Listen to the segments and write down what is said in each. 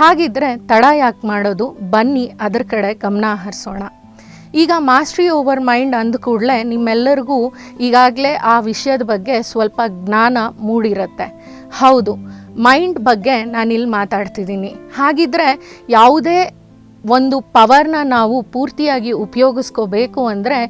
ಹಾಗಿದ್ರೆ ತಡ ಯಾಕೆ ಮಾಡೋದು? ಬನ್ನಿ, ಅದರ ಕಡೆ ಗಮನ ಹರಿಸೋಣ. ಈಗ ಮಾಸ್ಟ್ರಿ ಓವರ್ ಮೈಂಡ್ ಅಂದ ಕೂಡಲೇ ನಿಮ್ಮೆಲ್ಲರಿಗೂ ಈಗಾಗಲೇ ಆ ವಿಷಯದ ಬಗ್ಗೆ ಸ್ವಲ್ಪ ಜ್ಞಾನ ಮೂಡಿರುತ್ತೆ. ಹೌದು, ಮೈಂಡ್ ಬಗ್ಗೆ ನಾನಿಲ್ಲಿ ಮಾತಾಡ್ತಿದ್ದೀನಿ. ಹಾಗಿದ್ರೆ ಯಾವುದೇ ಒಂದು ಪವರ್ನ ನಾವು ಪೂರ್ತಿಯಾಗಿ ಉಪಯೋಗಿಸ್ಕೋಬೇಕು ಅಂದರೆ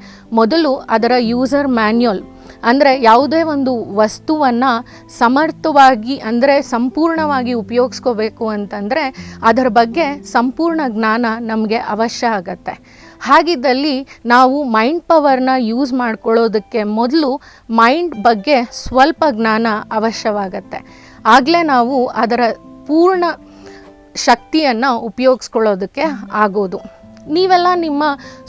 ಮೊದಲು ಅದರ ಯೂಸರ್ ಮ್ಯಾನ್ಯುಯಲ್ ಅಂದರೆ ಯಾವುದೇ ಒಂದು ವಸ್ತುವನ್ನು ಸಮರ್ಥವಾಗಿ ಅಂದರೆ ಸಂಪೂರ್ಣವಾಗಿ ಉಪಯೋಗಿಸ್ಕೋಬೇಕು ಅಂತಂದರೆ ಅದರ ಬಗ್ಗೆ ಸಂಪೂರ್ಣ ಜ್ಞಾನ ನಮಗೆ ಅವಶ್ಯ ಆಗತ್ತೆ. ಹಾಗಿದ್ದಲ್ಲಿ ನಾವು ಮೈಂಡ್ ಪವರ್ನ ಯೂಸ್ ಮಾಡ್ಕೊಳ್ಳೋದಕ್ಕೆ ಮೊದಲು ಮೈಂಡ್ ಬಗ್ಗೆ ಸ್ವಲ್ಪ ಜ್ಞಾನ ಅವಶ್ಯವಾಗತ್ತೆ. ಆಗಲೇ ನಾವು ಅದರ ಪೂರ್ಣ ಶಕ್ತಿಯನ್ನು ಉಪಯೋಗಿಸ್ಕೊಳ್ಳೋದಕ್ಕೆ ಆಗೋದು. ನೀವೆಲ್ಲ ನಿಮ್ಮ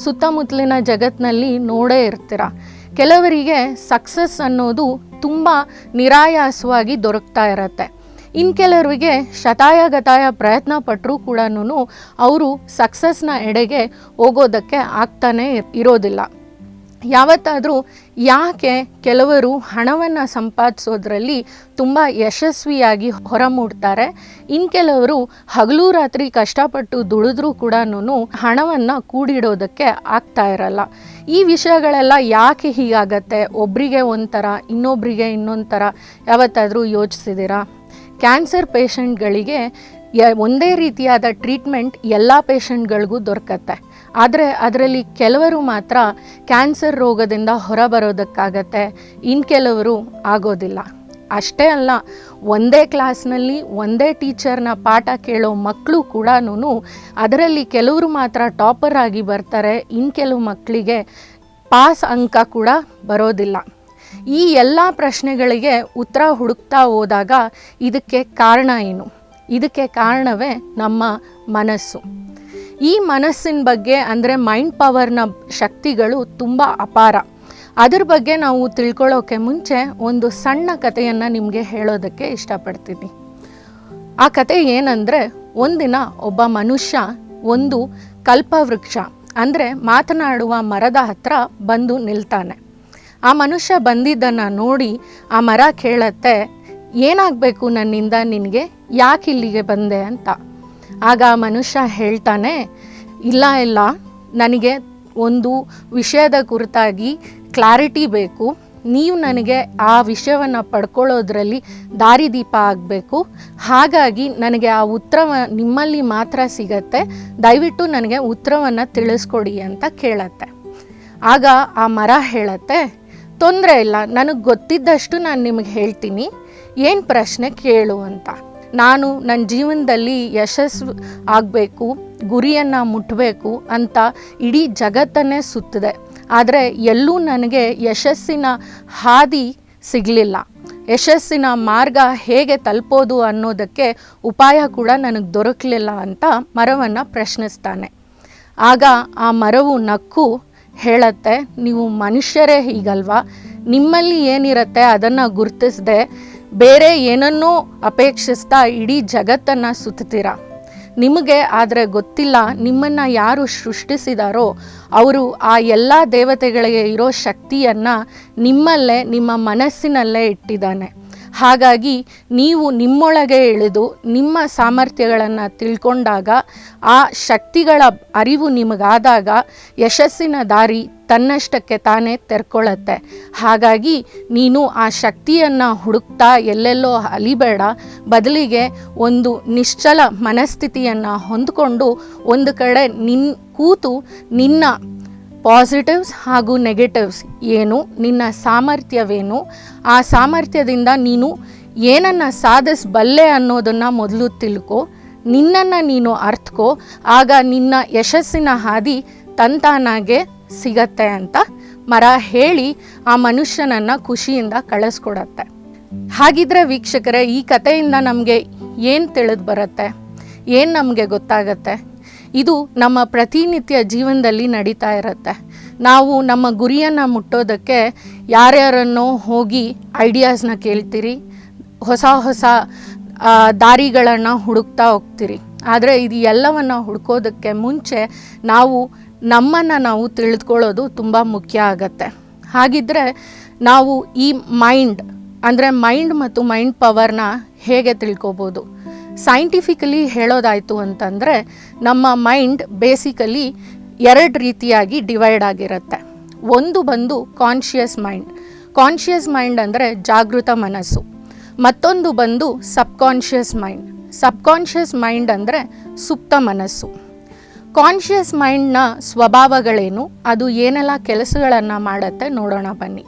ಸುತ್ತಮುತ್ತಲಿನ ಜಗತ್ತಿನಲ್ಲಿ ನೋಡೇ ಇರ್ತೀರ? ಕೆಲವರಿಗೆ ಸಕ್ಸಸ್ ಅನ್ನೋದು ತುಂಬ ನಿರಾಯಾಸವಾಗಿ ದೊರಕ್ತಾ ಇರತ್ತೆ. ಇನ್ನು ಕೆಲವರಿಗೆ ಶತಾಯ ಗತಾಯ ಪ್ರಯತ್ನ ಪಟ್ಟರೂ ಕೂಡ ಅವರು ಸಕ್ಸಸ್ನ ಎಡೆಗೆ ಹೋಗೋದಕ್ಕೆ ಆಗ್ತಾನೇ ಇರೋದಿಲ್ಲ. ಯಾವತ್ತಾದರೂ ಯಾಕೆ ಕೆಲವರು ಹಣವನ್ನು ಸಂಪಾದಿಸೋದ್ರಲ್ಲಿ ತುಂಬ ಯಶಸ್ವಿಯಾಗಿ ಹೊರಮೂಡ್ತಾರೆ ಇನ್ನು ಕೆಲವರು ಹಗಲು ರಾತ್ರಿ ಕಷ್ಟಪಟ್ಟು ದುಡಿದ್ರೂ ಕೂಡ ಹಣವನ್ನು ಕೂಡಿಡೋದಕ್ಕೆ ಆಗ್ತಾ ಇರಲ್ಲ. ಈ ವಿಷಯಗಳೆಲ್ಲ ಯಾಕೆ ಹೀಗಾಗತ್ತೆ? ಒಬ್ಬರಿಗೆ ಒಂಥರ ಇನ್ನೊಬ್ಬರಿಗೆ ಇನ್ನೊಂದು ಥರ ಯಾವತ್ತಾದರೂ ಯೋಚಿಸಿದ್ದೀರಾ? ಕ್ಯಾನ್ಸರ್ ಪೇಷಂಟ್ಗಳಿಗೆ ಒಂದೇ ರೀತಿಯಾದ ಟ್ರೀಟ್ಮೆಂಟ್ ಎಲ್ಲ ಪೇಷಂಟ್ಗಳಿಗೂ ದೊರಕತ್ತೆ. ಆದರೆ ಅದರಲ್ಲಿ ಕೆಲವರು ಮಾತ್ರ ಕ್ಯಾನ್ಸರ್ ರೋಗದಿಂದ ಹೊರಬರೋದಕ್ಕಾಗತ್ತೆ. ಇನ್ನು ಕೆಲವರು ಆಗೋದಿಲ್ಲ. ಅಷ್ಟೇ ಅಲ್ಲ ಒಂದೇ ಕ್ಲಾಸ್ನಲ್ಲಿ ಒಂದೇ ಟೀಚರ್ನ ಪಾಠ ಕೇಳೋ ಮಕ್ಕಳು ಕೂಡ ಅದರಲ್ಲಿ ಕೆಲವರು ಮಾತ್ರ ಟಾಪರ್ ಆಗಿ ಬರ್ತಾರೆ ಇನ್ನು ಕೆಲವು ಮಕ್ಕಳಿಗೆ ಪಾಸ್ ಅಂಕ ಕೂಡ ಬರೋದಿಲ್ಲ. ಈ ಎಲ್ಲ ಪ್ರಶ್ನೆಗಳಿಗೆ ಉತ್ತರ ಹುಡುಕ್ತಾ ಹೋದಾಗ ಇದಕ್ಕೆ ಕಾರಣ ಏನು? ಇದಕ್ಕೆ ಕಾರಣವೇ ನಮ್ಮ ಮನಸ್ಸು. ಈ ಮನಸ್ಸಿನ ಬಗ್ಗೆ ಅಂದರೆ ಮೈಂಡ್ ಪವರ್ನ ಶಕ್ತಿಗಳು ತುಂಬ ಅಪಾರ. ಅದ್ರ ಬಗ್ಗೆ ನಾವು ತಿಳ್ಕೊಳ್ಳೋಕೆ ಮುಂಚೆ ಒಂದು ಸಣ್ಣ ಕಥೆಯನ್ನು ನಿಮಗೆ ಹೇಳೋದಕ್ಕೆ ಇಷ್ಟಪಡ್ತೀನಿ. ಆ ಕತೆ ಏನಂದರೆ, ಒಂದಿನ ಒಬ್ಬ ಮನುಷ್ಯ ಒಂದು ಕಲ್ಪವೃಕ್ಷ, ಅಂದರೆ ಮಾತನಾಡುವ ಮರದ ಹತ್ರ ಬಂದು ನಿಲ್ತಾನೆ. ಆ ಮನುಷ್ಯ ಬಂದಿದ್ದನ್ನು ನೋಡಿ ಆ ಮರ ಕೇಳತ್ತೆ, ಏನಾಗಬೇಕು ನನ್ನಿಂದ, ನಿನಗೆ? ಯಾಕೆ ಇಲ್ಲಿಗೆ ಬಂದೆ ಅಂತ. ಆಗ ಆ ಮನುಷ್ಯ ಹೇಳ್ತಾನೆ, ಇಲ್ಲ ಇಲ್ಲ, ನನಗೆ ಒಂದು ವಿಷಯದ ಕುರಿತಾಗಿ ಕ್ಲಾರಿಟಿ ಬೇಕು. ನೀವು ನನಗೆ ಆ ವಿಷಯವನ್ನು ಪಡ್ಕೊಳ್ಳೋದ್ರಲ್ಲಿ ದಾರಿದೀಪ ಆಗಬೇಕು. ಹಾಗಾಗಿ ನನಗೆ ಆ ಉತ್ತರವ, ನಿಮ್ಮಲ್ಲಿ ಮಾತ್ರ ಸಿಗತ್ತೆ. ದಯವಿಟ್ಟು ನನಗೆ ಉತ್ತರವನ್ನು ತಿಳಿಸ್ಕೊಡಿ ಅಂತ ಕೇಳತ್ತೆ. ಆಗ ಆ ಮರ ಹೇಳತ್ತೆ, ತೊಂದರೆ ಇಲ್ಲ, ನನಗೆ ಗೊತ್ತಿದ್ದಷ್ಟು ನಾನು ನಿಮಗೆ ಹೇಳ್ತೀನಿ. ಏನು ಪ್ರಶ್ನೆ ಕೇಳು ಅಂತ. ನಾನು ನನ್ನ ಜೀವನದಲ್ಲಿ ಯಶಸ್ಸು ಆಗಬೇಕು, ಗುರಿಯನ್ನು ಮುಟ್ಟಬೇಕು ಅಂತ ಇಡೀ ಜಗತ್ತನ್ನೇ ಸುತ್ತಿದೆ. ಆದರೆ ಎಲ್ಲೂ ನನಗೆ ಯಶಸ್ಸಿನ ಹಾದಿ ಸಿಗಲಿಲ್ಲ. ಯಶಸ್ಸಿನ ಮಾರ್ಗ ಹೇಗೆ ತಲುಪೋದು ಅನ್ನೋದಕ್ಕೆ ಉಪಾಯ ಕೂಡ ನನಗೆ ದೊರಕಲಿಲ್ಲ ಅಂತ ಮರವನ್ನು ಪ್ರಶ್ನಿಸ್ತಾನೆ. ಆಗ ಆ ಮರವು ನಕ್ಕು ಹೇಳತ್ತೆ, ನೀವು ಮನುಷ್ಯರೇ ಹೀಗಲ್ವಾ? ನಿಮ್ಮಲ್ಲಿ ಏನಿರುತ್ತೆ ಅದನ್ನು ಗುರುತಿಸದೆ, ಬೇರೆ ಏನನ್ನೂ ಅಪೇಕ್ಷಿಸ್ತಾ ಇಡೀ ಜಗತ್ತನ್ನು ಸುತ್ತೀರ? ನಿಮಗೆ ಆದರೆ ಗೊತ್ತಿಲ್ಲ ನಿಮ್ಮನ್ನು ಯಾರು ಸೃಷ್ಟಿಸಿದಾರೋ ಅವರು ಆ ಎಲ್ಲ ದೇವತೆಗಳಿಗೆ ಇರೋ ಶಕ್ತಿಯನ್ನು ನಿಮ್ಮಲ್ಲೇ, ನಿಮ್ಮ ಮನಸ್ಸಿನಲ್ಲೇ ಇಟ್ಟಿದ್ದಾನೆ. ಹಾಗಾಗಿ ನೀವು ನಿಮ್ಮೊಳಗೆ ಇಳಿದು ನಿಮ್ಮ ಸಾಮರ್ಥ್ಯಗಳನ್ನು ತಿಳ್ಕೊಂಡಾಗ, ಆ ಶಕ್ತಿಗಳ ಅರಿವು ನಿಮಗಾದಾಗ ಯಶಸ್ಸಿನ ದಾರಿ ತನ್ನಷ್ಟಕ್ಕೆ ತಾನೇ ತೆರ್ಕೊಳ್ಳುತ್ತೆ ಹಾಗಾಗಿ ನೀನು ಆ ಶಕ್ತಿಯನ್ನು ಹುಡುಕ್ತಾ ಎಲ್ಲೆಲ್ಲೋ ಅಲಿಬೇಡ. ಬದಲಿಗೆ ಒಂದು ನಿಶ್ಚಲ ಮನಸ್ಥಿತಿಯನ್ನು ಹೊಂದಿಕೊಂಡು ಒಂದು ಕಡೆ ನಿನ್ ಕೂತು ನಿನ್ನ ಪಾಸಿಟಿವ್ಸ್ ಹಾಗೂ ನೆಗೆಟಿವ್ಸ್. ಏನು? ನಿನ್ನ ಸಾಮರ್ಥ್ಯವೇನು? ಆ ಸಾಮರ್ಥ್ಯದಿಂದ ನೀನು ಏನನ್ನು ಸಾಧಿಸಬಲ್ಲೆ ಅನ್ನೋದನ್ನು ಮೊದಲು ತಿಳ್ಕೊ. ನಿನ್ನನ್ನು ನೀನು ಅರ್ಥಕೋ. ಆಗ ನಿನ್ನ ಯಶಸ್ಸಿನ ಹಾದಿ ತಂತಾನಾಗೆ ಸಿಗತ್ತೆ ಅಂತ ಮರ ಹೇಳಿ ಆ ಮನುಷ್ಯನನ್ನು ಖುಷಿಯಿಂದ ಕಳಿಸ್ಕೊಡತ್ತೆ. ಹಾಗಿದ್ರೆ ವೀಕ್ಷಕರೇ, ಈ ಕಥೆಯಿಂದ ನಮಗೆ ಏನು ತಿಳಿದು ಬರುತ್ತೆ? ಏನು ನಮಗೆ ಗೊತ್ತಾಗತ್ತೆ? ಇದು ನಮ್ಮ ಪ್ರತಿನಿತ್ಯ ಜೀವನದಲ್ಲಿ ನಡೀತಾ ಇರುತ್ತೆ. ನಾವು ನಮ್ಮ ಗುರಿಯನ್ನು ಮುಟ್ಟೋದಕ್ಕೆ ಯಾರ್ಯಾರನ್ನೋ ಹೋಗಿ ಐಡಿಯಾಸ್ನ ಕೇಳ್ತೀರಿ, ಹೊಸ ಹೊಸ ದಾರಿಗಳನ್ನು ಹುಡುಕ್ತಾ ಹೋಗ್ತೀರಿ. ಆದರೆ ಇದು ಎಲ್ಲವನ್ನು ಹುಡುಕೋದಕ್ಕೆ ಮುಂಚೆ ನಾವು ನಮ್ಮನ್ನು ನಾವು ತಿಳಿದುಕೊಳ್ಳೋದು ತುಂಬ ಮುಖ್ಯ ಆಗತ್ತೆ. ಹಾಗಿದ್ದರೆ ನಾವು ಈ ಮೈಂಡ್, ಅಂದರೆ ಮೈಂಡ್ ಮತ್ತು ಮೈಂಡ್ ಪವರ್ನ ಹೇಗೆ ತಿಳ್ಕೊಬೋದು? ಸೈಂಟಿಫಿಕಲಿ ಹೇಳೋದಾಯಿತು ಅಂತಂದರೆ ನಮ್ಮ ಮೈಂಡ್ ಬೇಸಿಕಲಿ ಎರಡು ರೀತಿಯಾಗಿ ಡಿವೈಡ್ ಆಗಿರುತ್ತೆ. ಒಂದು ಬಂದು ಕಾನ್ಷಿಯಸ್ ಮೈಂಡ್ ಕಾನ್ಷಿಯಸ್ ಮೈಂಡ್ ಅಂದರೆ ಜಾಗೃತ ಮನಸ್ಸು. ಮತ್ತೊಂದು ಬಂದು ಸಬ್ಕಾನ್ಷಿಯಸ್ ಮೈಂಡ್ ಸಬ್ಕಾನ್ಷಿಯಸ್ ಮೈಂಡ್ ಅಂದರೆ ಸುಪ್ತ ಮನಸ್ಸು. ಕಾನ್ಷಿಯಸ್ ಮೈಂಡ್ನ ಸ್ವಭಾವಗಳೇನು? ಅದು ಏನೆಲ್ಲ ಕೆಲಸಗಳನ್ನು ಮಾಡುತ್ತೆ? ನೋಡೋಣ ಬನ್ನಿ.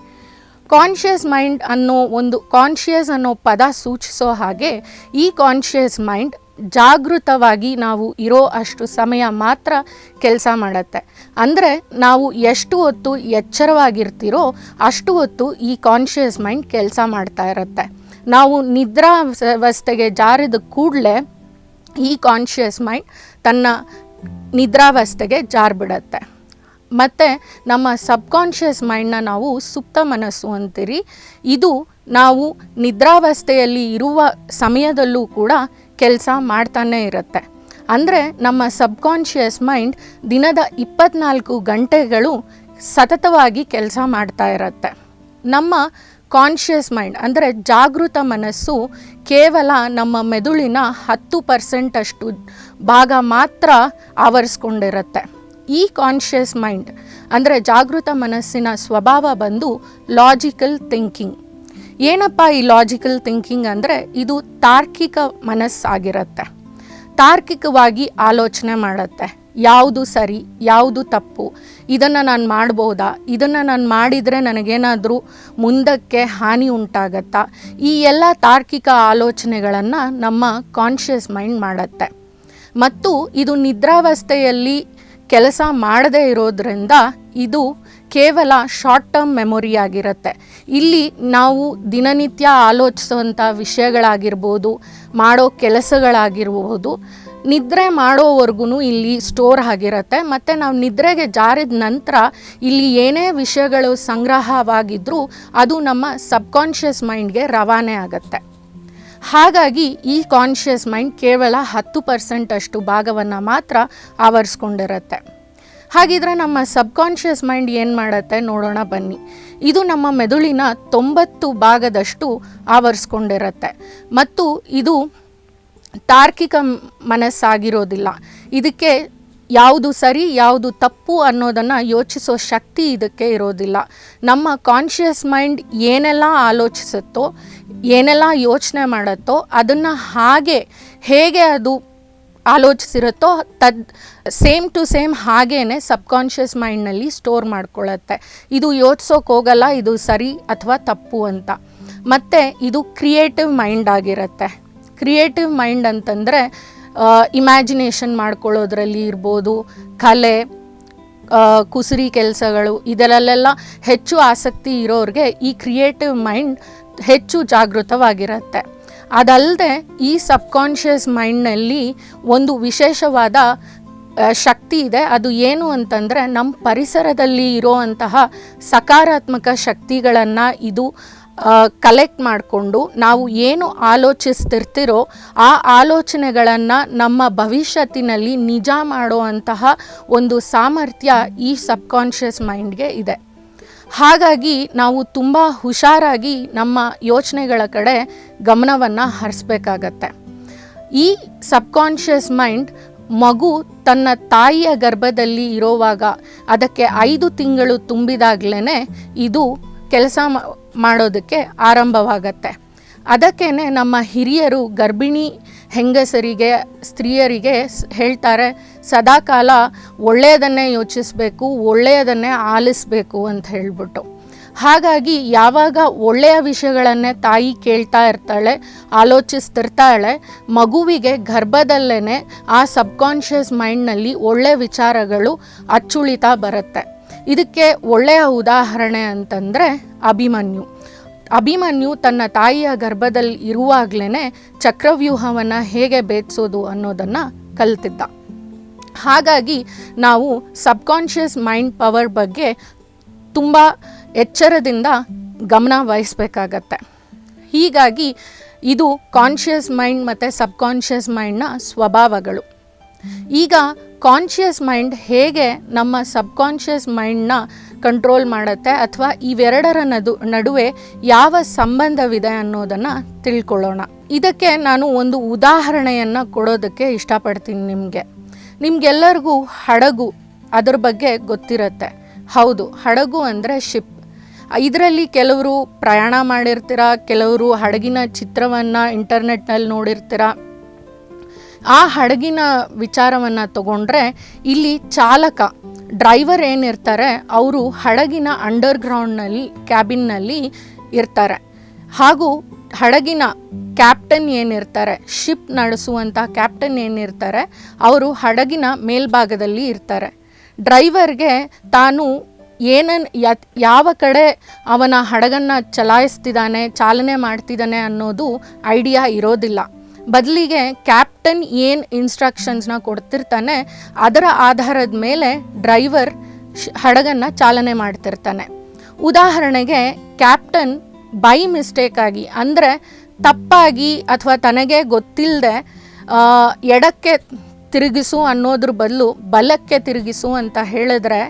ಕಾನ್ಷಿಯಸ್ ಮೈಂಡ್ ಅನ್ನೋ ಒಂದು ಕಾನ್ಷಿಯಸ್ ಅನ್ನೋ ಪದ ಸೂಚಿಸೋ ಹಾಗೆ ಈ ಕಾನ್ಷಿಯಸ್ ಮೈಂಡ್ ಜಾಗೃತವಾಗಿ ನಾವು ಇರೋ ಅಷ್ಟು ಸಮಯ ಮಾತ್ರ ಕೆಲಸ ಮಾಡುತ್ತೆ. ಅಂದರೆ ನಾವು ಎಷ್ಟು ಹೊತ್ತು ಎಚ್ಚರವಾಗಿರ್ತಿರೋ ಅಷ್ಟು ಹೊತ್ತು ಈ ಕಾನ್ಷಿಯಸ್ ಮೈಂಡ್ ಕೆಲಸ ಮಾಡ್ತಾ ಇರುತ್ತೆ. ನಾವು ನಿದ್ರಾ ವ್ಯವಸ್ಥೆಗೆ ಜಾರಿದ ಕೂಡಲೇ ಈ ಕಾನ್ಷಿಯಸ್ ಮೈಂಡ್ ತನ್ನ ನಿದ್ರಾವಸ್ಥೆಗೆ ಜಾರ್ಬಿಡತ್ತೆ. ಮತ್ತು ನಮ್ಮ ಸಬ್ಕಾನ್ಷಿಯಸ್ ಮೈಂಡ್ನ ನಾವು ಸುಪ್ತ ಮನಸ್ಸು ಅಂತೀರಿ. ಇದು ನಾವು ನಿದ್ರಾವಸ್ಥೆಯಲ್ಲಿ ಇರುವ ಸಮಯದಲ್ಲೂ ಕೂಡ ಕೆಲಸ ಮಾಡ್ತಾನೇ ಇರುತ್ತೆ. ಅಂದರೆ ನಮ್ಮ ಸಬ್ಕಾನ್ಷಿಯಸ್ ಮೈಂಡ್ ದಿನದ ಇಪ್ಪತ್ನಾಲ್ಕು ಗಂಟೆಗಳು ಸತತವಾಗಿ ಕೆಲಸ ಮಾಡ್ತಾ ಇರುತ್ತೆ. ನಮ್ಮ ಕಾನ್ಷಿಯಸ್ ಮೈಂಡ್ ಅಂದರೆ ಜಾಗೃತ ಮನಸ್ಸು ಕೇವಲ ನಮ್ಮ ಮೆದುಳಿನ ಹತ್ತು ಪರ್ಸೆಂಟಷ್ಟು ಭಾಗ ಮಾತ್ರ ಆವರಿಸ್ಕೊಂಡಿರುತ್ತೆ. ಈ ಕಾನ್ಷಿಯಸ್ ಮೈಂಡ್ ಅಂದರೆ ಜಾಗೃತ ಮನಸ್ಸಿನ ಸ್ವಭಾವ ಬಂದು ಲಾಜಿಕಲ್ ಥಿಂಕಿಂಗ್ ಏನಪ್ಪ ಈ ಲಾಜಿಕಲ್ ಥಿಂಕಿಂಗ್ ಅಂದರೆ? ಇದು ತಾರ್ಕಿಕ ಮನಸ್ಸಾಗಿರುತ್ತೆ ತಾರ್ಕಿಕವಾಗಿ ಆಲೋಚನೆ ಮಾಡುತ್ತೆ. ಯಾವುದು ಸರಿ, ಯಾವುದು ತಪ್ಪು, ಇದನ್ನು ನಾನು ಮಾಡ್ಬೋದಾ? ಇದನ್ನು ನಾನು ಮಾಡಿದರೆ ನನಗೇನಾದರೂ ಮುಂದಕ್ಕೆ ಹಾನಿ ಉಂಟಾಗತ್ತಾ? ಈ ಎಲ್ಲ ತಾರ್ಕಿಕ ಆಲೋಚನೆಗಳನ್ನು ನಮ್ಮ ಕಾನ್ಷಿಯಸ್ ಮೈಂಡ್ ಮಾಡುತ್ತೆ. ಮತ್ತು ಇದು ನಿದ್ರಾವಸ್ಥೆಯಲ್ಲಿ ಕೆಲಸ ಮಾಡದೇ ಇರೋದ್ರಿಂದ ಇದು ಕೇವಲ ಶಾರ್ಟ್ ಟರ್ಮ್ ಮೆಮೊರಿ ಆಗಿರುತ್ತೆ. ಇಲ್ಲಿ ನಾವು ದಿನನಿತ್ಯ ಆಲೋಚಿಸುವಂಥ ವಿಷಯಗಳಾಗಿರ್ಬೋದು, ಮಾಡೋ ಕೆಲಸಗಳಾಗಿರ್ಬೋದು, ನಿದ್ರೆ ಮಾಡೋವರೆಗೂ ಇಲ್ಲಿ ಸ್ಟೋರ್ ಆಗಿರುತ್ತೆ. ಮತ್ತು ನಾವು ನಿದ್ರೆಗೆ ಜಾರಿದ ನಂತರ ಇಲ್ಲಿ ಏನೇ ವಿಷಯಗಳು ಸಂಗ್ರಹವಾಗಿದ್ದರೂ ಅದು ನಮ್ಮ ಸಬ್ಕಾನ್ಷಿಯಸ್ ಮೈಂಡ್ಗೆ ರವಾನೆ ಆಗುತ್ತೆ. ಹಾಗಾಗಿ ಈ ಕಾನ್ಷಿಯಸ್ ಮೈಂಡ್ ಕೇವಲ ಹತ್ತು ಪರ್ಸೆಂಟ್ ಅಷ್ಟು ಭಾಗವನ್ನು ಮಾತ್ರ ಆವರಿಸ್ಕೊಂಡಿರುತ್ತೆ. ಹಾಗಿದ್ರೆ ನಮ್ಮ ಸಬ್ಕಾನ್ಷಿಯಸ್ ಮೈಂಡ್ ಏನು ಮಾಡುತ್ತೆ ನೋಡೋಣ ಬನ್ನಿ. ಇದು ನಮ್ಮ ಮೆದುಳಿನ ತೊಂಬತ್ತು ಭಾಗದಷ್ಟು ಆವರಿಸ್ಕೊಂಡಿರುತ್ತೆ. ಮತ್ತು ಇದು ತಾರ್ಕಿಕ ಮನಸ್ಸಾಗಿರೋದಿಲ್ಲ. ಇದಕ್ಕೆ ಯಾವುದು ಸರಿ, ಯಾವುದು ತಪ್ಪು ಅನ್ನೋದನ್ನು ಯೋಚಿಸೋ ಶಕ್ತಿ ಇದಕ್ಕೆ ಇರೋದಿಲ್ಲ. ನಮ್ಮ ಕಾನ್ಷಿಯಸ್ ಮೈಂಡ್ ಏನೆಲ್ಲ ಆಲೋಚಿಸುತ್ತೋ, ಏನೆಲ್ಲ ಯೋಚನೆ ಮಾಡುತ್ತೋ, ಅದನ್ನು ಹಾಗೆ, ಹೇಗೆ ಅದು ಆಲೋಚಿಸಿರುತ್ತೋ, ತದ್ ಸೇಮ್ ಟು ಸೇಮ್ ಹಾಗೇ ಸಬ್ಕಾನ್ಷಿಯಸ್ ಮೈಂಡ್ನಲ್ಲಿ ಸ್ಟೋರ್ ಮಾಡ್ಕೊಳ್ಳುತ್ತೆ. ಇದು ಯೋಚಿಸೋಕೆ ಹೋಗಲ್ಲ, ಇದು ಸರಿ ಅಥವಾ ತಪ್ಪು ಅಂತ. ಮತ್ತು ಇದು ಕ್ರಿಯೇಟಿವ್ ಮೈಂಡ್ ಆಗಿರುತ್ತೆ. ಕ್ರಿಯೇಟಿವ್ ಮೈಂಡ್ ಅಂತಂದರೆ ಇಮ್ಯಾಜಿನೇಷನ್ ಮಾಡ್ಕೊಳ್ಳೋದ್ರಲ್ಲಿ ಇರ್ಬೋದು, ಕಲೆ ಕುಸುರಿ ಕೆಲಸಗಳು, ಇದರಲ್ಲೆಲ್ಲ ಹೆಚ್ಚು ಆಸಕ್ತಿ ಇರೋರಿಗೆ ಈ ಕ್ರಿಯೇಟಿವ್ ಮೈಂಡ್ ಹೆಚ್ಚು ಜಾಗೃತವಾಗಿರುತ್ತೆ. ಅದಲ್ಲದೆ ಈ ಸಬ್ಕಾನ್ಷಿಯಸ್ ಮೈಂಡ್ನಲ್ಲಿ ಒಂದು ವಿಶೇಷವಾದ ಶಕ್ತಿ ಇದೆ. ಅದು ಏನು ಅಂತಂದರೆ ನಮ್ಮ ಪರಿಸರದಲ್ಲಿ ಇರೋವಂತಹ ಸಕಾರಾತ್ಮಕ ಶಕ್ತಿಗಳನ್ನು ಇದು ಕಲೆಕ್ಟ್ ಮಾಡಿಕೊಂಡು ನಾವು ಏನು ಆಲೋಚಿಸ್ತಿರ್ತಿರೋ ಆ ಆಲೋಚನೆಗಳನ್ನು ನಮ್ಮ ಭವಿಷ್ಯತ್ತಿನಲ್ಲಿ ನಿಜ ಮಾಡುವಂತಹ ಒಂದು ಸಾಮರ್ಥ್ಯ ಈ ಸಬ್ಕಾನ್ಷಿಯಸ್ ಮೈಂಡ್ಗೆ ಇದೆ. ಹಾಗಾಗಿ ನಾವು ತುಂಬ ಹುಷಾರಾಗಿ ನಮ್ಮ ಯೋಚನೆಗಳ ಕಡೆ ಗಮನವನ್ನು ಹರಿಸ್ಬೇಕಾಗತ್ತೆ. ಈ ಸಬ್ಕಾನ್ಷಿಯಸ್ ಮೈಂಡ್ ಮಗು ತನ್ನ ತಾಯಿಯ ಗರ್ಭದಲ್ಲಿ ಇರೋವಾಗ ಅದಕ್ಕೆ ಐದು ತಿಂಗಳು ತುಂಬಿದಾಗಲೇ ಇದು ಕೆಲಸ ಮಾಡೋದಕ್ಕೆ ಆರಂಭವಾಗತ್ತೆ. ಅದಕ್ಕೇ ನಮ್ಮ ಹಿರಿಯರು ಗರ್ಭಿಣಿ ಹೆಂಗಸರಿಗೆ, ಸ್ತ್ರೀಯರಿಗೆ ಹೇಳ್ತಾರೆ, ಸದಾಕಾಲ ಒಳ್ಳೆಯದನ್ನೇ ಯೋಚಿಸಬೇಕು, ಒಳ್ಳೆಯದನ್ನೇ ಆಲಿಸಬೇಕು ಅಂತ ಹೇಳ್ಬಿಟ್ಟು. ಹಾಗಾಗಿ ಯಾವಾಗ ಒಳ್ಳೆಯ ವಿಷಯಗಳನ್ನೇ ತಾಯಿ ಕೇಳ್ತಾ ಇರ್ತಾಳೆ, ಆಲೋಚಿಸ್ತಿರ್ತಾಳೆ, ಮಗುವಿಗೆ ಗರ್ಭದಲ್ಲೇ ಆ ಸಬ್ಕಾನ್ಷಿಯಸ್ ಮೈಂಡ್ನಲ್ಲಿ ಒಳ್ಳೆಯ ವಿಚಾರಗಳು ಅಚ್ಚುಳಿತಾ ಬರುತ್ತೆ. ಇದಕ್ಕೆ ಒಳ್ಳೆಯ ಉದಾಹರಣೆ ಅಂತಂದರೆ ಅಭಿಮನ್ಯು. ಅಭಿಮನ್ಯು ತನ್ನ ತಾಯಿಯ ಗರ್ಭದಲ್ಲಿ ಇರುವಾಗಲೇ ಚಕ್ರವ್ಯೂಹವನ್ನು ಹೇಗೆ ಭೇದಿಸೋದು ಅನ್ನೋದನ್ನು ಕಲ್ತಿದ್ದ. ಹಾಗಾಗಿ ನಾವು ಸಬ್ಕಾನ್ಷಿಯಸ್ ಮೈಂಡ್ ಪವರ್ ಬಗ್ಗೆ ತುಂಬ ಎಚ್ಚರದಿಂದ ಗಮನ ವಹಿಸಬೇಕಾಗತ್ತೆ. ಹೀಗಾಗಿ ಇದು ಕಾನ್ಷಿಯಸ್ ಮೈಂಡ್ ಮತ್ತು ಸಬ್ಕಾನ್ಷಿಯಸ್ ಮೈಂಡ್ನ ಸ್ವಭಾವಗಳು. ಈಗ ಕಾನ್ಷಿಯಸ್ ಮೈಂಡ್ ಹೇಗೆ ನಮ್ಮ ಸಬ್ಕಾನ್ಷಿಯಸ್ ಮೈಂಡ್ನ ಕಂಟ್ರೋಲ್ ಮಾಡುತ್ತೆ ಅಥವಾ ಇವೆರಡರ ನದು, ನಡುವೆ ಯಾವ ಸಂಬಂಧವಿದೆ ಅನ್ನೋದನ್ನು ತಿಳ್ಕೊಳ್ಳೋಣ. ಇದಕ್ಕೆ ನಾನು ಒಂದು ಉದಾಹರಣೆಯನ್ನು ಕೊಡೋದಕ್ಕೆ ಇಷ್ಟಪಡ್ತೀನಿ ನಿಮಗೆ. ನಿಮಗೆಲ್ಲರಿಗೂ ಹಡಗು ಅದರ ಬಗ್ಗೆ ಗೊತ್ತಿರುತ್ತೆ. ಹೌದು, ಹಡಗು ಅಂದರೆ ಶಿಪ್ ಇದರಲ್ಲಿ ಕೆಲವರು ಪ್ರಯಾಣ ಮಾಡಿರ್ತೀರ, ಕೆಲವರು ಹಡಗಿನ ಚಿತ್ರವನ್ನು ಇಂಟರ್ನೆಟ್ನಲ್ಲಿ ನೋಡಿರ್ತೀರ ಆ ಹಡಗಿನ ವಿಚಾರವನ್ನು ತಗೊಂಡ್ರೆ ಇಲ್ಲಿ ಚಾಲಕ, ಡ್ರೈವರ್ ಏನಿರ್ತಾರೆ, ಅವರು ಹಡಗಿನ ಅಂಡರ್ಗ್ರೌಂಡ್ನಲ್ಲಿ, ಕ್ಯಾಬಿನ್ನಲ್ಲಿ ಇರ್ತಾರೆ. ಹಾಗೂ ಹಡಗಿನ ಕ್ಯಾಪ್ಟನ್ ಏನಿರ್ತಾರೆ, ಶಿಪ್ ನಡೆಸುವಂಥ ಕ್ಯಾಪ್ಟನ್ ಏನಿರ್ತಾರೆ, ಅವರು ಹಡಗಿನ ಮೇಲ್ಭಾಗದಲ್ಲಿ ಇರ್ತಾರೆ. ಡ್ರೈವರ್ಗೆ ತಾನು ಏನನ್ನು ಯಾವ ಕಡೆ ಅವನ ಹಡಗನ್ನು ಚಲಾಯಿಸ್ತಿದ್ದಾನೆ, ಚಾಲನೆ ಮಾಡ್ತಿದ್ದಾನೆ ಅನ್ನೋದು ಐಡಿಯಾ ಇರೋದಿಲ್ಲ. ಬದಲಿಗೆ ಕ್ಯಾಪ್ಟನ್ ಏನು ಇನ್ಸ್ಟ್ರಕ್ಷನ್ಸ್ನ ಕೊಡ್ತಿರ್ತಾನೆ, ಅದರ ಆಧಾರದ ಮೇಲೆ ಡ್ರೈವರ್ ಹಡಗನ್ನು ಚಾಲನೆ ಮಾಡ್ತಿರ್ತಾನೆ. ಉದಾಹರಣೆಗೆ ಕ್ಯಾಪ್ಟನ್ ಬೈ ಮಿಸ್ಟೇಕ್ ಆಗಿ, ಅಂದರೆ ತಪ್ಪಾಗಿ ಅಥವಾ ತನಗೆ ಗೊತ್ತಿಲ್ಲದೆ ಎಡಕ್ಕೆ ತಿರುಗಿಸು ಅನ್ನೋದ್ರ ಬದಲು ಬಲಕ್ಕೆ ತಿರುಗಿಸು ಅಂತ ಹೇಳಿದ್ರೆ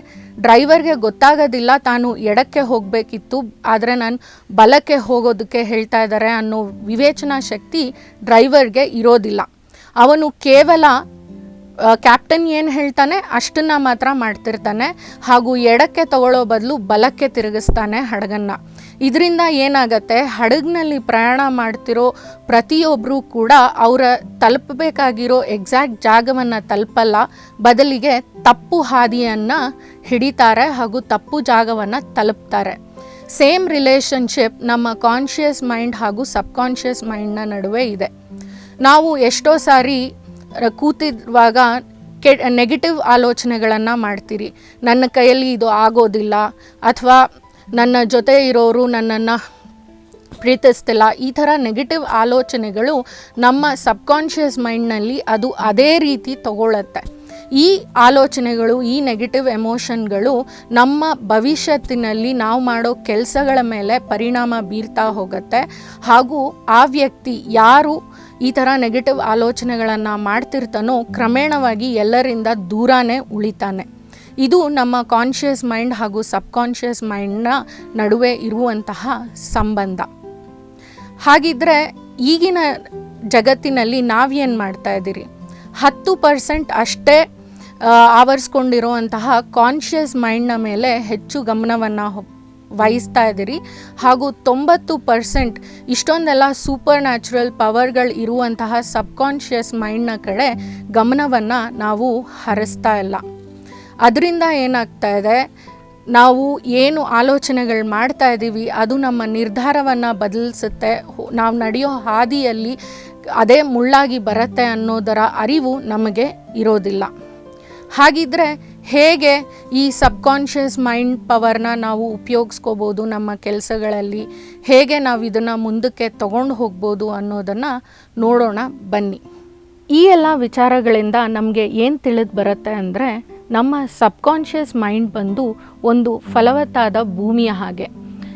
ಡ್ರೈವರ್ಗೆ ಗೊತ್ತಾಗೋದಿಲ್ಲ, ತಾನು ಎಡಕ್ಕೆ ಹೋಗಬೇಕಿತ್ತು, ಆದರೆ ನಾನು ಬಲಕ್ಕೆ ಹೋಗೋದಕ್ಕೆ ಹೇಳ್ತಾ ಇದ್ದಾರೆ ಅನ್ನೋ ವಿವೇಚನಾ ಶಕ್ತಿ ಡ್ರೈವರ್ಗೆ ಇರೋದಿಲ್ಲ. ಅವನು ಕೇವಲ ಕ್ಯಾಪ್ಟನ್ ಏನು ಹೇಳ್ತಾನೆ, ಅಷ್ಟನ್ನು ಮಾತ್ರ ಮಾಡ್ತಿರ್ತಾನೆ, ಹಾಗೂ ಎಡಕ್ಕೆ ತಗೊಳ್ಳೋ ಬದಲು ಬಲಕ್ಕೆ ತಿರುಗಿಸ್ತಾನೆ ಹಡಗನ್ನು. ಇದರಿಂದ ಏನಾಗತ್ತೆ? ಹಡಗಿನಲ್ಲಿ ಪ್ರಯಾಣ ಮಾಡ್ತಿರೋ ಪ್ರತಿಯೊಬ್ಬರೂ ಕೂಡ ಅವರ ತಲುಪಬೇಕಾಗಿರೋ ಎಕ್ಸಾಕ್ಟ್ ಜಾಗವನ್ನು ತಲುಪಲ್ಲ. ಬದಲಿಗೆ ತಪ್ಪು ಹಾದಿಯನ್ನು ಹಿಡಿತಾರೆ ಹಾಗೂ ತಪ್ಪು ಜಾಗವನ್ನು ತಲುಪ್ತಾರೆ. ಸೇಮ್ ರಿಲೇಷನ್ಶಿಪ್ ನಮ್ಮ ಕಾನ್ಷಿಯಸ್ ಮೈಂಡ್ ಹಾಗೂ ಸಬ್ಕಾನ್ಷಿಯಸ್ ಮೈಂಡ್ನ ನಡುವೆ ಇದೆ. ನಾವು ಎಷ್ಟೋ ಸಾರಿ ಕೂತಿರುವಾಗ ಕೆ ನೆಗೆಟಿವ್ ಆಲೋಚನೆಗಳನ್ನು ಮಾಡ್ತೀರಿ. ನನ್ನ ಕೈಯಲ್ಲಿ ಇದು ಆಗೋದಿಲ್ಲ. ಅಥವಾ ನನ್ನ ಜೊತೆ ಇರೋರು ನನ್ನನ್ನು ಪ್ರೀತಿಸ್ತಿಲ್ಲ. ಈ ಥರ ನೆಗೆಟಿವ್ ಆಲೋಚನೆಗಳು ನಮ್ಮ ಸಬ್ಕಾನ್ಷಿಯಸ್ ಮೈಂಡ್ನಲ್ಲಿ ಅದು ಅದೇ ರೀತಿ ತಗೊಳ್ಳತ್ತೆ ಈ ಆಲೋಚನೆಗಳು, ಈ ನೆಗೆಟಿವ್ ಎಮೋಷನ್ಗಳು ನಮ್ಮ ಭವಿಷ್ಯತ್ತಿನಲ್ಲಿ ನಾವು ಮಾಡೋ ಕೆಲಸಗಳ ಮೇಲೆ ಪರಿಣಾಮ ಬೀರ್ತಾ ಹೋಗುತ್ತೆ. ಹಾಗೂ ಆ ವ್ಯಕ್ತಿ ಯಾರು ಈ ಥರ ನೆಗೆಟಿವ್ ಆಲೋಚನೆಗಳನ್ನು ಮಾಡ್ತಿರ್ತಾನೋ, ಕ್ರಮೇಣವಾಗಿ ಎಲ್ಲರಿಂದ ದೂರನೇ ಉಳಿತಾನೆ. ಇದು ನಮ್ಮ ಕಾನ್ಷಿಯಸ್ ಮೈಂಡ್ ಹಾಗೂ ಸಬ್ಕಾನ್ಷಿಯಸ್ ಮೈಂಡ್ನ ನಡುವೆ ಇರುವಂತಹ ಸಂಬಂಧ. ಹಾಗಿದ್ರೆ ಈಗಿನ ಜಗತ್ತಿನಲ್ಲಿ ನಾವೇನು ಮಾಡ್ತಾ ಇದ್ದೀರಿ? ಹತ್ತು ಪರ್ಸೆಂಟ್ ಅಷ್ಟೇ ಆವರಿಸ್ಕೊಂಡಿರುವಂತಹ ಕಾನ್ಷಿಯಸ್ ಮೈಂಡ್ನ ಮೇಲೆ ಹೆಚ್ಚು ಗಮನವನ್ನು ವಹಿಸ್ತಾ ಇದ್ದೀರಿ. ಹಾಗೂ ತೊಂಬತ್ತು ಪರ್ಸೆಂಟ್ ಇಷ್ಟೊಂದೆಲ್ಲ ಸೂಪರ್ ನ್ಯಾಚುರಲ್ ಪವರ್ಗಳು ಇರುವಂತಹ ಸಬ್ಕಾನ್ಷಿಯಸ್ ಮೈಂಡ್ನ ಕಡೆ ಗಮನವನ್ನು ನಾವು ಹರಿಸ್ತಾ ಇಲ್ಲ. ಅದರಿಂದ ಏನಾಗ್ತಾ ಇದೆ? ನಾವು ಏನು ಆಲೋಚನೆಗಳು ಮಾಡ್ತಾ ಇದ್ದೀವಿ, ಅದು ನಮ್ಮ ನಿರ್ಧಾರವನ್ನು ಬದಲಿಸುತ್ತೆ. ನಾವು ನಡೆಯೋ ಹಾದಿಯಲ್ಲಿ ಅದೇ ಮುಳ್ಳಾಗಿ ಬರುತ್ತೆ ಅನ್ನೋದರ ಅರಿವು ನಮಗೆ ಇರೋದಿಲ್ಲ. ಹಾಗಿದ್ರೆ ಹೇಗೆ ಈ ಸಬ್ಕಾನ್ಷಿಯಸ್ ಮೈಂಡ್ ಪವರ್ನ ನಾವು ಉಪಯೋಗಿಸ್ಕೋಬೋದು ನಮ್ಮ ಕೆಲಸಗಳಲ್ಲಿ? ಹೇಗೆ ನಾವು ಇದನ್ನು ಮುಂದಕ್ಕೆ ತಗೊಂಡು ಹೋಗ್ಬೋದು ಅನ್ನೋದನ್ನು ನೋಡೋಣ ಬನ್ನಿ. ಈ ಎಲ್ಲ ವಿಚಾರಗಳಿಂದ ನಮಗೆ ಏನು ತಿಳಿದು ಬರುತ್ತೆ ಅಂದರೆ ನಮ್ಮ ಸಬ್ಕಾನ್ಷಿಯಸ್ ಮೈಂಡ್ ಬಂದು ಒಂದು ಫಲವತ್ತಾದ ಭೂಮಿಯ ಹಾಗೆ.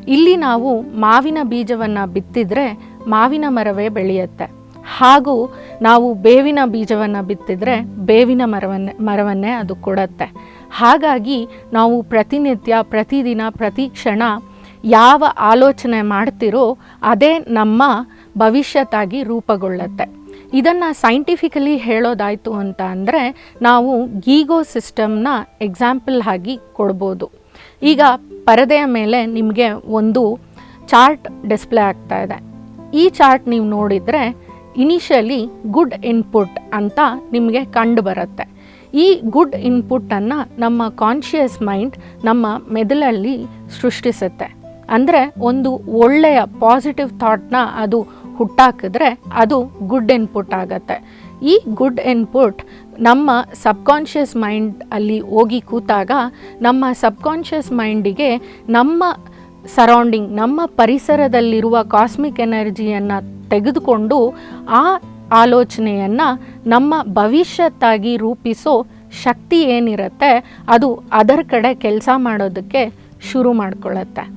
ಇಲ್ಲಿ ನಾವು ಮಾವಿನ ಬೀಜವನ್ನು ಬಿತ್ತಿದರೆ ಮಾವಿನ ಮರವೇ ಬೆಳೆಯುತ್ತೆ. ಹಾಗೂ ನಾವು ಬೇವಿನ ಬೀಜವನ್ನು ಬಿತ್ತಿದರೆ ಬೇವಿನ ಮರವನ್ನೇ ಮರವನ್ನೇ ಅದು ಕೊಡುತ್ತೆ. ಹಾಗಾಗಿ ನಾವು ಪ್ರತಿನಿತ್ಯ, ಪ್ರತಿದಿನ, ಪ್ರತಿ ಕ್ಷಣ ಯಾವ ಆಲೋಚನೆ ಮಾಡ್ತಿರೋ ಅದೇ ನಮ್ಮ ಭವಿಷ್ಯತ್ತಾಗಿ ರೂಪುಗೊಳ್ಳುತ್ತೆ. ಇದನ್ನು ಸೈಂಟಿಫಿಕಲಿ ಹೇಳೋದಾಯಿತು ಅಂತ ಅಂದರೆ ನಾವು ಗೀಗೋ ಸಿಸ್ಟಮ್ನ ಎಕ್ಸಾಂಪಲ್ ಆಗಿ ಕೊಡ್ಬೋದು. ಈಗ ಪರದೆಯ ಮೇಲೆ ನಿಮಗೆ ಒಂದು ಚಾರ್ಟ್ ಡಿಸ್ಪ್ಲೇ ಆಗ್ತಾ ಇದೆ. ಈ ಚಾರ್ಟ್ ನೀವು ನೋಡಿದರೆ ಇನಿಷಿಯಲಿ ಗುಡ್ ಇನ್ಪುಟ್ ಅಂತ ನಿಮಗೆ ಕಂಡು ಬರುತ್ತೆ. ಈ ಗುಡ್ ಇನ್ಪುಟ್ಟನ್ನು ನಮ್ಮ ಕಾನ್ಷಿಯಸ್ ಮೈಂಡ್ ನಮ್ಮ ಮೆದುಳಲ್ಲಿ ಸೃಷ್ಟಿಸುತ್ತೆ. ಅಂದರೆ ಒಂದು ಒಳ್ಳೆಯ ಪಾಸಿಟಿವ್ ಥಾಟ್ನ ಅದು ಹುಟ್ಟಾಕಿದ್ರೆ ಅದು ಗುಡ್ ಇನ್ಪುಟ್ ಆಗತ್ತೆ. ಈ ಗುಡ್ ಇನ್ಪುಟ್ ನಮ್ಮ ಸಬ್ಕಾನ್ಷಿಯಸ್ ಮೈಂಡ್ ಅಲ್ಲಿ ಹೋಗಿ ಕೂತಾಗ ನಮ್ಮ ಸಬ್ಕಾನ್ಷಿಯಸ್ ಮೈಂಡಿಗೆ ನಮ್ಮ ಸರೌಂಡಿಂಗ್ ನಮ್ಮ ಪರಿಸರದಲ್ಲಿರುವ ಕಾಸ್ಮಿಕ್ ಎನರ್ಜಿಯನ್ನು ತೆಗೆದುಕೊಂಡು ಆ ಆಲೋಚನೆಯನ್ನು ನಮ್ಮ ಭವಿಷ್ಯತ್ತಾಗಿ ರೂಪಿಸೋ ಶಕ್ತಿ ಏನಿರುತ್ತೆ ಅದು ಅದರ ಕಡೆ ಕೆಲಸ ಮಾಡೋದಕ್ಕೆ ಶುರು ಮಾಡ್ಕೊಳ್ಳುತ್ತೆ